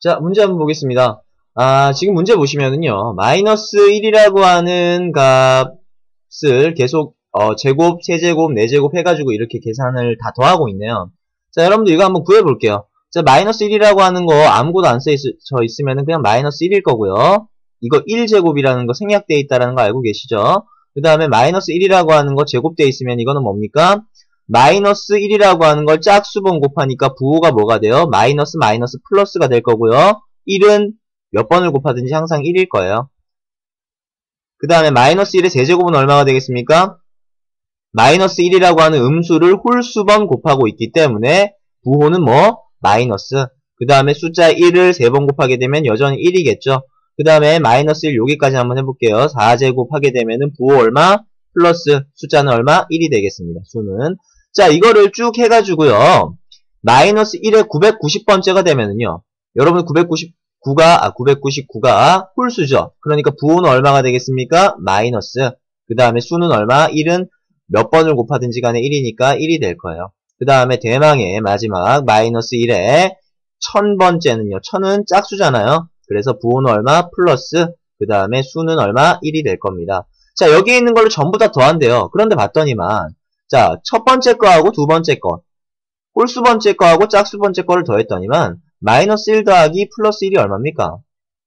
자, 문제 한번 보겠습니다. 아, 지금 문제 보시면은요, 마이너스 1이라고 하는 값을 계속, 어, 제곱, 세제곱, 네제곱 해가지고 이렇게 계산을 다 더하고 있네요. 자, 여러분들 이거 한번 구해볼게요. 자, 마이너스 1이라고 하는 거 아무것도 안 써 있으면 그냥 마이너스 1일 거고요. 이거 1제곱이라는 거 생략되어 있다는 거 알고 계시죠? 그 다음에 마이너스 1이라고 하는 거 제곱되어 있으면 이거는 뭡니까? 마이너스 1이라고 하는 걸 짝수번 곱하니까 부호가 뭐가 돼요? 마이너스 마이너스 플러스가 될 거고요. 1은 몇 번을 곱하든지 항상 1일 거예요. 그 다음에 마이너스 1의 제제곱은 얼마가 되겠습니까? 마이너스 1이라고 하는 음수를 홀수번 곱하고 있기 때문에 부호는 뭐? 마이너스. 그 다음에 숫자 1을 3번 곱하게 되면 여전히 1이겠죠. 그 다음에 마이너스 1 여기까지 한번 해볼게요. 4제곱 하게 되면 은 부호 얼마? 플러스 숫자는 얼마? 1이 되겠습니다. 수는. 자, 이거를 쭉 해가지고요. 마이너스 1에 990번째가 되면은요. 여러분 999가, 아, 999가 홀수죠. 그러니까 부호는 얼마가 되겠습니까? 마이너스. 그 다음에 수는 얼마? 1은 몇 번을 곱하든지 간에 1이니까 1이 될 거예요. 그 다음에 대망의 마지막 마이너스 1에 1000번째는요. 1000은 짝수잖아요. 그래서 부호는 얼마? 플러스 그 다음에 수는 얼마? 1이 될 겁니다. 자 여기에 있는 걸로 전부 다 더한대요. 그런데 봤더니만 자, 첫 번째 거하고 두 번째 거, 홀수 번째 거하고 짝수 번째 거를 더했더니만 마이너스 1 더하기 플러스 1이 얼마입니까?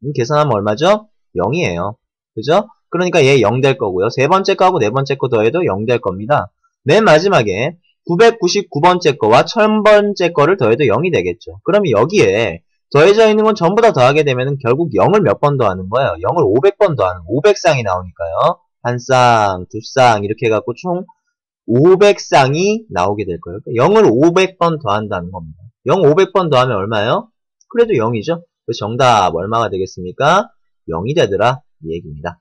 음, 계산하면 얼마죠? 0이에요. 그죠? 그러니까 얘 0 될 거고요. 세 번째 거하고 네 번째 거 더해도 0 될 겁니다. 맨 마지막에 999번째 거와 1000번째 거를 더해도 0이 되겠죠. 그러면 여기에 더해져 있는 건 전부 다 더하게 되면 결국 0을 몇 번 더하는 거예요? 0을 500번 더하는 500쌍이 나오니까요. 한 쌍, 두 쌍 이렇게 해갖고 총 500쌍이 나오게 될 거예요. 0을 500번 더한다는 겁니다. 0 500번 더하면 얼마예요? 그래도 0이죠. 정답 얼마가 되겠습니까? 0이 되더라 이 얘기입니다.